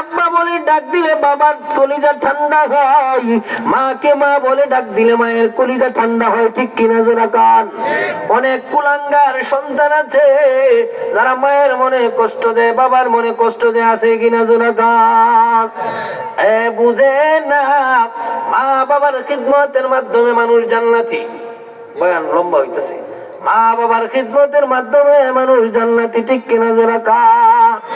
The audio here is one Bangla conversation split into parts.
আব্বা বলে ডাক দিলে বাবার কলিজা ঠান্ডা হয়। মাকে মা বলে ডাক দিলে মায়ের কলিজা ঠান্ডা হয়, ঠিক কিনা জোরা কান? অনেক কুলাঙ্গার সন্তান আছে, যারা মায়ের মনে কষ্ট দেয়, বাবার মনে কষ্ট দেয়, আছে কিনা জোরা কান? এ, বুঝে না, মা বাবার খিদমতের মাধ্যমে মানুষ জান্নাতি। বয়ান লম্বা হইতেছে। মা বাবার খিদমতের মাধ্যমে মানুষ জান্নাতি, ঠিক কিনা জোরা কা এ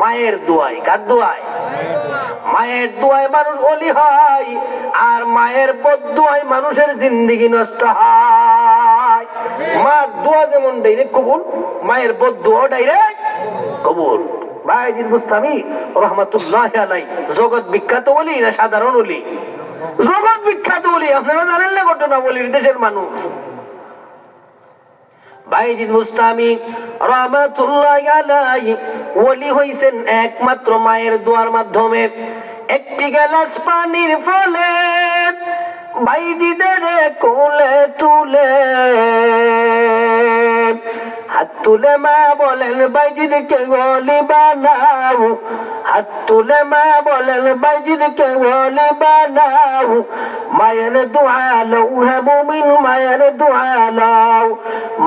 মায়ের দোয়াই কার দোয়াই মায়ের দোয়ায় মানুষ অলি হয়, আর মায়ের বদুয়ায় মানুষের জিন্দিগি নষ্ট হয়। মার দোয়া যেমন ডাইরেক্ট কবুল, মায়ের বদুয়া ডাইরেক্ট কবুল। ভাইজিদ মুস্তামি রহমাতুল্লাহ আলাই জগৎ বিখ্যাত বলি না সাধারণ অলি? জগৎ বিখ্যাত বলি আপনারা জানেন না ঘটনা বলি দেশের মানুষ? বাইজিদ মুস্তামি হইছেন একমাত্র মায়ের দোয়ার মাধ্যমে। একটি গ্লাস পানির ফলে বাইজিদের কোলে তুলে। হাত তুলে মা বলেন, বাইজিদকে গলি বানাও। হাত তুলে মা বলেন বাইজিদকে গলি বানাও, মায়ের দোয়া লও হে মুমিন মায়ের দোয়া লও,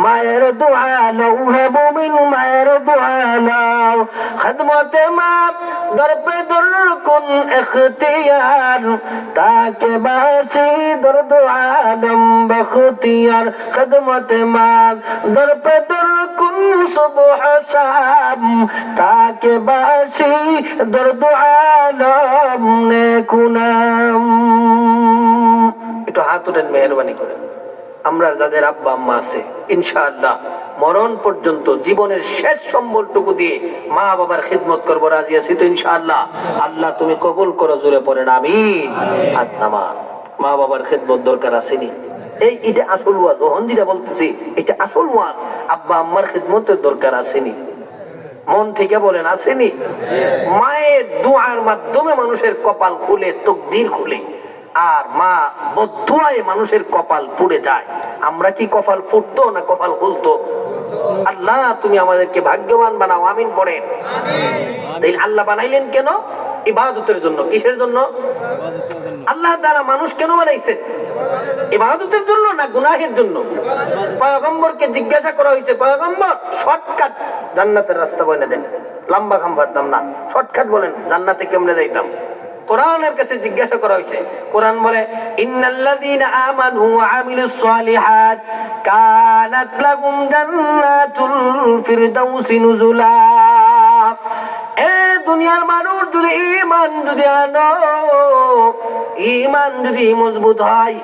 মায়ের দোয়া লও হে মুমিন মায়ের দোয়া লও। খদমতে মা, দর পে দর কুন ইখতিয়ার তাকে বাসি দর দোয়া লম বখতিয়ার। খদমতে মা, দর পে দর কুন একটু হাত উঠেন, মেহরবানি করে আমরা যাদের আব্বা আম্মা আছে, ইনশাআল্লাহ মরণ পর্যন্ত জীবনের শেষ সম্বলটুকু দিয়ে মা বাবার খিদমত করব, রাজি আছি তো ইনশাআল্লাহ? আল্লাহ তুমি কবুল করো জুড়ে পড়েন আমি হাত মা বাবার খিদমত দরকার আসেনি। এই এটা আসল ওয়াজ ওহন যেটা বলতেছি এটা আসল ওয়াজ। আব্বা আম্মার খিদমতের দরকার আসেনি। মন থেকে বলেন আসেনি? মায়ের দোয়ার মাধ্যমে মানুষের কপাল খুলে তকদির খুলে। আর মা বদুয়ায় মানুষের কপাল পুড়ে যায়। আমরা কি কপাল ফুটতো না কপাল খুলতো? আল্লাহ তুমি আমাদেরকে ভাগ্যবান বানাও আমিন পড়েন। আল্লাহ বানাইলেন কেন? ইবাদতের জন্য। কিসের জন্য। আল্লাহ দ্বারা মানুষ কেন বানাইছেন ইবাদতের জন্য না গুনাহের জন্য? পয়গম্বরকে জিজ্ঞাসা করা হয়েছে, পয়গম্বর, শর্টকাট জান্নাতের রাস্তা বলে দেন। লম্বা খাম পারতাম না। শর্টকাট বলেন, জান্নাতে কেমনে যাইতাম? দুনিয়ার মানুষ যদি ঈমান যদি আনো ঈমান যদি মজবুত হয়,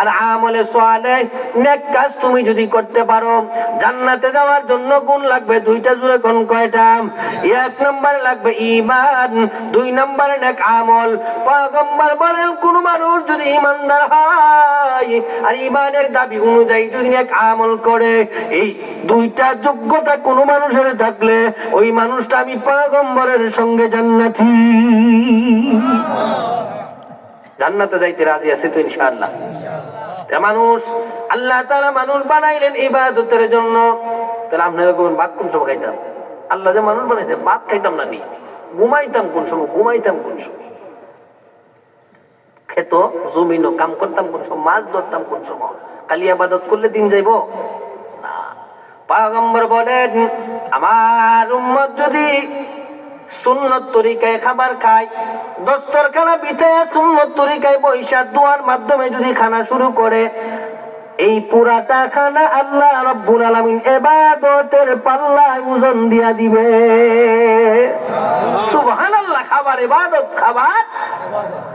আর আমলে সালেহ নেক কাজ তুমি যদি করতে পারো, জান্নাতে যাওয়ার জন্য গুণ লাগবে দুইটা জুড়ে কোন কয়টা? এক নম্বর লাগবে ইমান দুই নম্বর নেক আমল। পয়গম্বর বলেন, কোন মানুষ যদি ঈমানদার হয়, আর ইমানের দাবি অনুযায়ী যদি নেক আমল করে, এই দুইটা যোগ্যতা কোন মানুষের থাকলে ওই মানুষটা আমি পয়গম্বরের সঙ্গে জান্নাতি। জান্নাতে যাইতে রাজি আছে তো ইনশাআল্লাহ। মানুষ, আল্লাহ তাআলা মানুষ বানাইলেন ইবাদতের জন্য। তাহলে আপনারা কোন ভাত কোন সময় খাইতাম? আল্লাহ যে মানুষ বানাইছে, ভাত খাইতাম না নি ঘুমাইতাম কোন সময়? ঘুমাইতাম কোন সময়? খেত, জমিন, কাম করতাম কোন সময়? মাছ ধরতাম কোন সময়? খালি আবাদত করলে দিন যাইব? না। পাগম্বর বলেন, আমার উম্মত যদি সুন্নত তরিকায় খাবার খায়। দস্তরখানা বিছায় সুন্নত তরিকায় পয়সা দোয়ার মাধ্যমে যদি খানা শুরু করে, এই পুরাটা খানা আল্লাহ রব্বুল আলামিন এবাদতের পাল্লায় ওজন দিয়া দিবে। সুবহানাল্লাহ, খাবার ইবাদত, খাবার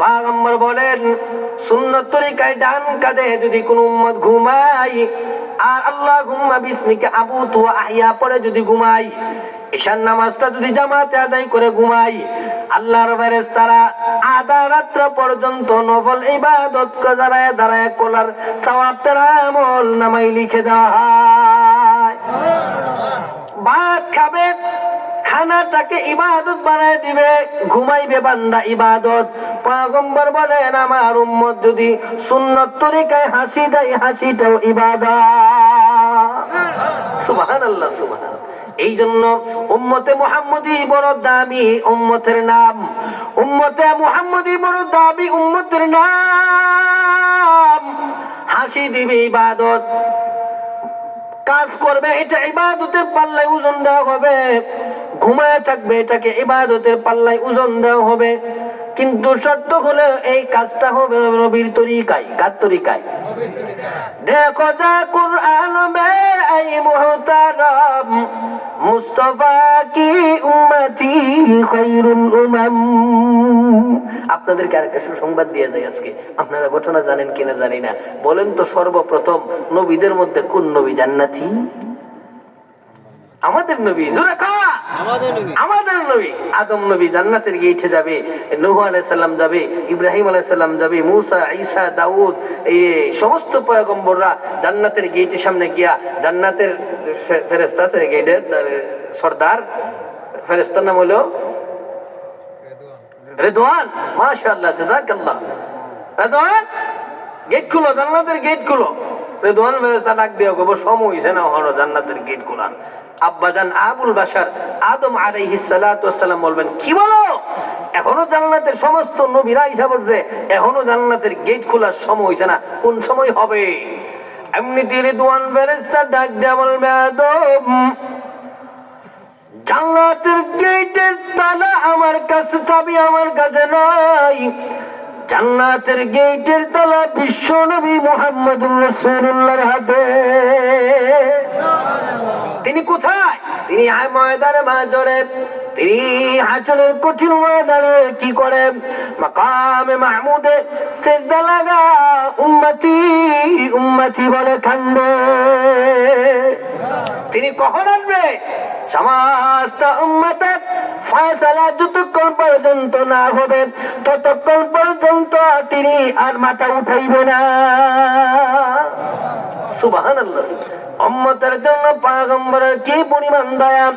পাগম্বর বলেন, সুন্নত তরিকায় ডান কাঁধে যদি কোন উম্মত ঘুমাই আর আল্লাহ ঘুম্মা বিস্মিকে আবু তু আহিয়া পরে যদি ঘুমাই ঈশান নামাজটা যদি জামাতে আদায় করে ঘুমাই, আল্লাহর ফেরেশতারা আধা রাত্র পর্যন্ত নফল ইবাদত দাঁড়ায় দাঁড়ায় কোলার সওয়াব আমল নামাই লিখে দেওয়া হয়। ভাত খাবে, খানাটাকে ইবাদত বানায় দিবে, ঘুমাইবে বান্দা ইবাদত। পয়গম্বর বলেন, আমার উম্মত যদি সুন্নত তরিকায় হাসি দেয়, হাসিটাও ইবাদত। সুবহানাল্লাহ সুবহান এই জন্য উম্মতে মুহাম্মদি বড় দামি উম্মতের নাম। উম্মতে মুহাম্মদি বড় দামি উম্মতের নাম। হাসি দিবে ইবাদত। কাজ করবে, এটা ইবাদতের পাল্লায় ওজন দেওয়া হবে। ঘুমায় থাকবে, এটাকে ইবাদতের পাল্লায় ওজন দেওয়া হবে। কিন্তু শর্ত হলে এই কাজটা হবে নবীর তরিকায়, কার তরিকায়? দেখো যা কুরআন মে এই মুহতারাম মুস্তফা কি উম্মতি খায়রুল উমাম। আপনাদেরকে আরেকটা সুসংবাদ দিয়ে যায় আজকে। আপনারা ঘটনা জানেন কিনা জানি না। বলেন তো সর্বপ্রথম নবীদের মধ্যে কোন নবী জান্নাতি? আমাদের নবী জোরে আমাদের নবী। আদম নবী জান্নাতের গেটে যাবে নূহ আলাইসাল্লাম যাবে ইব্রাহিম আলাইসাল্লাম যাবে মুসা ঈসা দাউদ এই সমস্ত পয়গম্বররা জান্নাতের গেটের সামনে গিয়া জান্নাতের ফেরেস্তা আছে গেটের সর্দার। ফেরেস্তার নাম হলো রেদওয়ান। মাশাআল্লাহ জাযাকাল্লাহ রেদওয়ান গেট খুলো জান্নাতের গেট খুলো। রেদওয়ান ফেরেস্তা ডাক দিয়ে গো সময় হইছে না হলো জান্নাতের গেট খোলার। আব্বাজান আবুল বাশার আদম আলাইহিস সালাতু বলবেন, কি বলো? এখনও জান্নাতের সমস্ত নবীরা ইসা বলছে এখনও জান্নাতের গেট খোলার সময় হইছে না। কোন সময় হবে? জান্নাতের গেটের তালা বিশ্ব নবী মোহাম্মদুর রসুল্লাহর হাতে। তিনি কোথায়? তিনি ময়দানে মাঝরে তিনি হাজরের কঠিন ময়দানে কি করে? মাকামে মাহমুদে সেজদা লাগা উম্মতি উম্মতি বলে খান্ডে তিনি কখন আসবে? সমস্ত উম্মতের ফয়সালা যতক্ষণ পর্যন্ত না হবে, ততক্ষণ পর্যন্ত তিনি আর মাথা উঠাইবে না। সুবাহান উম্মতের জন্য পাগম্বরের কি পরিমাণ দয়া,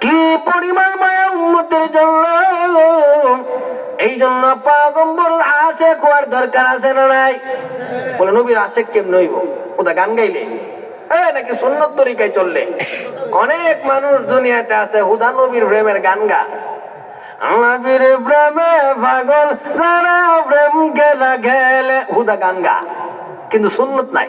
কি পরিমাণ মায়া উম্মতের জন্য? এই জন্য পাগম্বর আশে হওয়ার দরকার আছে না নাই? বলে, নবীর আশেক কেমন হইব? ওটা গান গাইলে? তরিকায় চললে? অনেক মানুষ দুনিয়াতে আছে, হুদা নবীর প্রেমের গান গা। প্রেমে পাগল হুদা গান গা। কিন্তু সুন্নত নাই।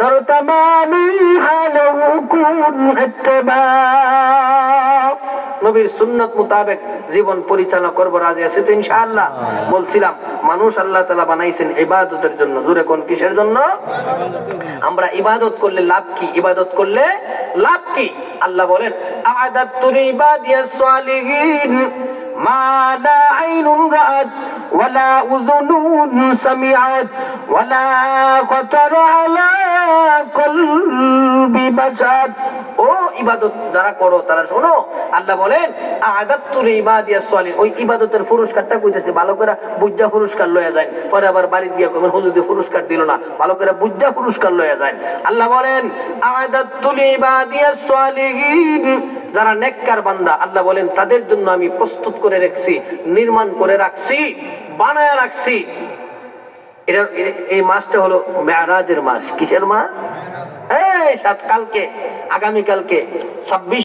দর তামামি হালু কুন নবীর সুন্নত মোতাবেক জীবন পরিচালনা করব রাজি আছে তো ইনশাআল্লাহ। বলছিলাম মানুষ আল্লাহ তালা বানাইছেন ইবাদতের জন্য। জোরে কোন কিসের জন্য? আমরা ইবাদত করলে লাভ কি? ইবাদত করলে লাভ কি? আল্লাহ বলেন আদাতুল ইবাদিয়াস সালিহিন লা আইনুন রাআত ওয়ালা উযুনুন সামিআত ওয়ালা খাতার আলা ও ইবাদত যারা করো, তারা শোনো, আল্লাহ বলেন আদাতুল ইবাদিয়াস সালিহিন ওই ইবাদতের পুরস্কারটা কইতেছে, ভালো করে বুজ্জা পুরস্কার লয়া যায়। পরে আবার বাড়ি গিয়ে কবেন হুজুর পুরস্কার দিল না। ভালো করে বুজ্জা পুরস্কার লয়া যায়। আল্লাহ বলেন ইবাদিয়াস সালিহিন যারা নেককার বান্দা, আল্লাহ বলেন, তাদের জন্য আমি প্রস্তুত করে রাখছি, নির্মাণ করে রাখছি, বানায় রাখছি। এটা এই মাসটা হলো মেয়ারাজের মাস। কিসের মাস? এই সাত কালকে আগামীকালকে ছাব্বিশ